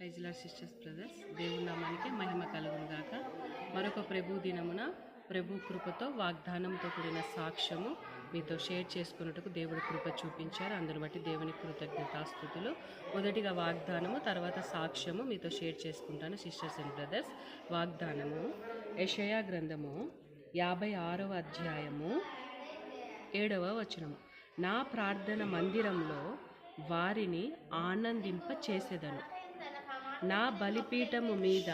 ప్రైజ్లా sisters brothers దేవుని నామానికి మహిమ కలుగును గాక. మరొక ప్రభు దినమున ప్రభు కృపతో వాగ్దానంతో కూడిన సాక్ష్యము మీతో షేర్ చేసుకున్నట్టుకు దేవుడి కృప చూపించారు. అందును బట్టి దేవుని కృతజ్ఞతాస్థుతులు. మొదటిగా వాగ్దానము తర్వాత సాక్ష్యము మీతో షేర్ చేసుకుంటాను సిస్టర్స్ అండ్ బ్రదర్స్ వాగ్దానము యషయా గ్రంథము యాభై ఆరవ అధ్యాయము ఏడవ వచనము. నా ప్రార్థన మందిరంలో వారిని ఆనందింప చేసేదను నా బలిపీఠము మీద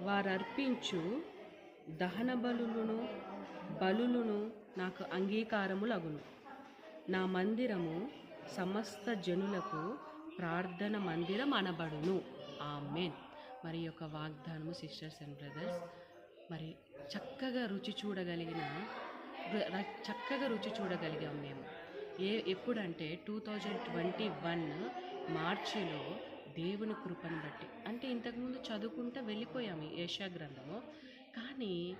వారర్పించు దహన బలులను బలులను నాకు అంగీకారములగును. నా మందిరము సమస్త జనులకు ప్రార్థన మందిరం అనబడును. ఆమెన్. మరి యొక్క వాగ్దానము సిస్టర్స్ అండ్ బ్రదర్స్ మరి చక్కగా రుచి చూడగలిగిన చక్కగా రుచి చూడగలిగాం మేము. ఏ ఎప్పుడంటే టూ థౌజండ్ ట్వంటీ వన్ మార్చిలో దేవుని కృపను బట్టి. అంటే ఇంతకుముందు చదువుకుంటూ వెళ్ళిపోయాము ఈ ఏషియా గ్రంథము. కానీ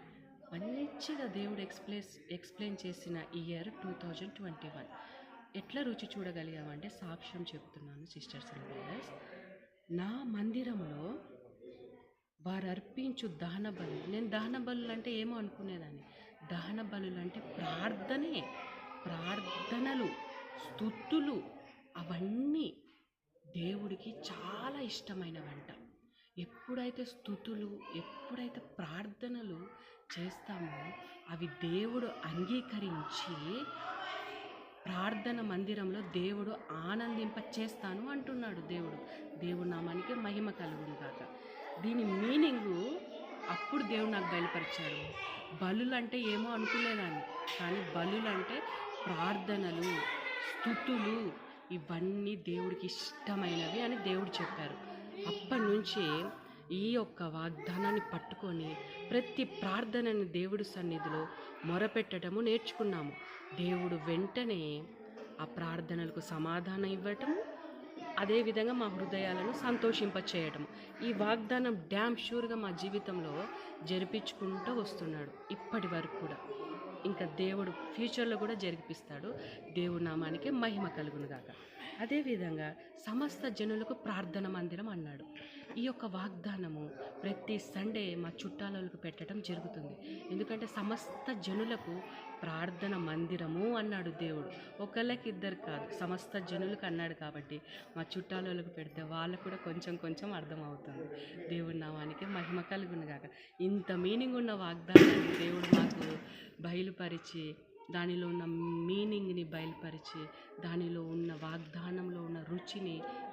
మంచిగా దేవుడు ఎక్స్ప్లెయిన్ ఎక్స్ప్లెయిన్ చేసిన year two thousand twenty one. ఎట్లా రుచి చూడగలిగామంటే సాక్ష్యం చెప్తున్నాను సిస్టర్స్ అండ్ బ్రదర్స్ నా మందిరంలో వారు అర్పించు దహన బలు నేను దహన బలు అంటే ఏమో అనుకునేదాన్ని. దహన బలులు అంటే ప్రార్థనే ప్రార్థనలు స్తుతులు అవన్నీ దేవుడికి చాలా ఇష్టమైన వంట. ఎప్పుడైతే స్థుతులు ఎప్పుడైతే ప్రార్థనలు చేస్తామో అవి దేవుడు అంగీకరించి ప్రార్థన మందిరంలో దేవుడు ఆనందింప చేస్తాను అంటున్నాడు దేవుడు. దేవుడు నామానికి మహిమ కలుగును కాక దీని మీనింగు అప్పుడు దేవుడు నాకు బయలుపరిచాడు. బలులు అంటే ఏమో అనుకునేదాన్ని. కానీ బలులు అంటే ప్రార్థనలు స్థుతులు ఇవన్నీ దేవుడికి ఇష్టమైనవి అని దేవుడు చెప్పారు. అప్పటి నుంచి ఈ యొక్క వాగ్దానాన్ని పట్టుకొని ప్రతి ప్రార్థనని దేవుడి సన్నిధిలో మొరపెట్టడము నేర్చుకున్నాము. దేవుడు వెంటనే ఆ ప్రార్థనలకు సమాధానం ఇవ్వటము అదేవిధంగా మా హృదయాలను సంతోషింపచేయటం ఈ వాగ్దానం డ్యామ్ షూర్గా మా జీవితంలో జరిపించుకుంటూ వస్తున్నాడు ఇప్పటి వరకు కూడా. ఇంకా దేవుడు ఫ్యూచర్లో కూడా జరిపిస్తాడు దేవుడి నామానికి మహిమ కలుగునుగాక అదేవిధంగా సమస్త జనులకు ప్రార్థన మందిరం అన్నాడు. ఈ యొక్క వాగ్దానము ప్రతి సండే మా చుట్టాలకు పెట్టడం జరుగుతుంది. ఎందుకంటే సమస్త జనులకు ప్రార్థన మందిరము అన్నాడు దేవుడు. ఒకళ్ళకి ఇద్దరు కాదు సమస్త జనులకు అన్నాడు కాబట్టి మా చుట్టాలకు పెడితే వాళ్ళకు కూడా కొంచెం కొంచెం అర్థమవుతుంది దేవుడి నామానికి మహిమ కలుగును కాక ఇంత మీనింగ్ ఉన్న వాగ్దానాన్ని దేవుడు మాకు బయలుపరిచి దానిలో ఉన్న మీనింగ్ని బయలుపరిచి దానిలో ఉన్న వాగ్దానంలో ఉన్న రుచిని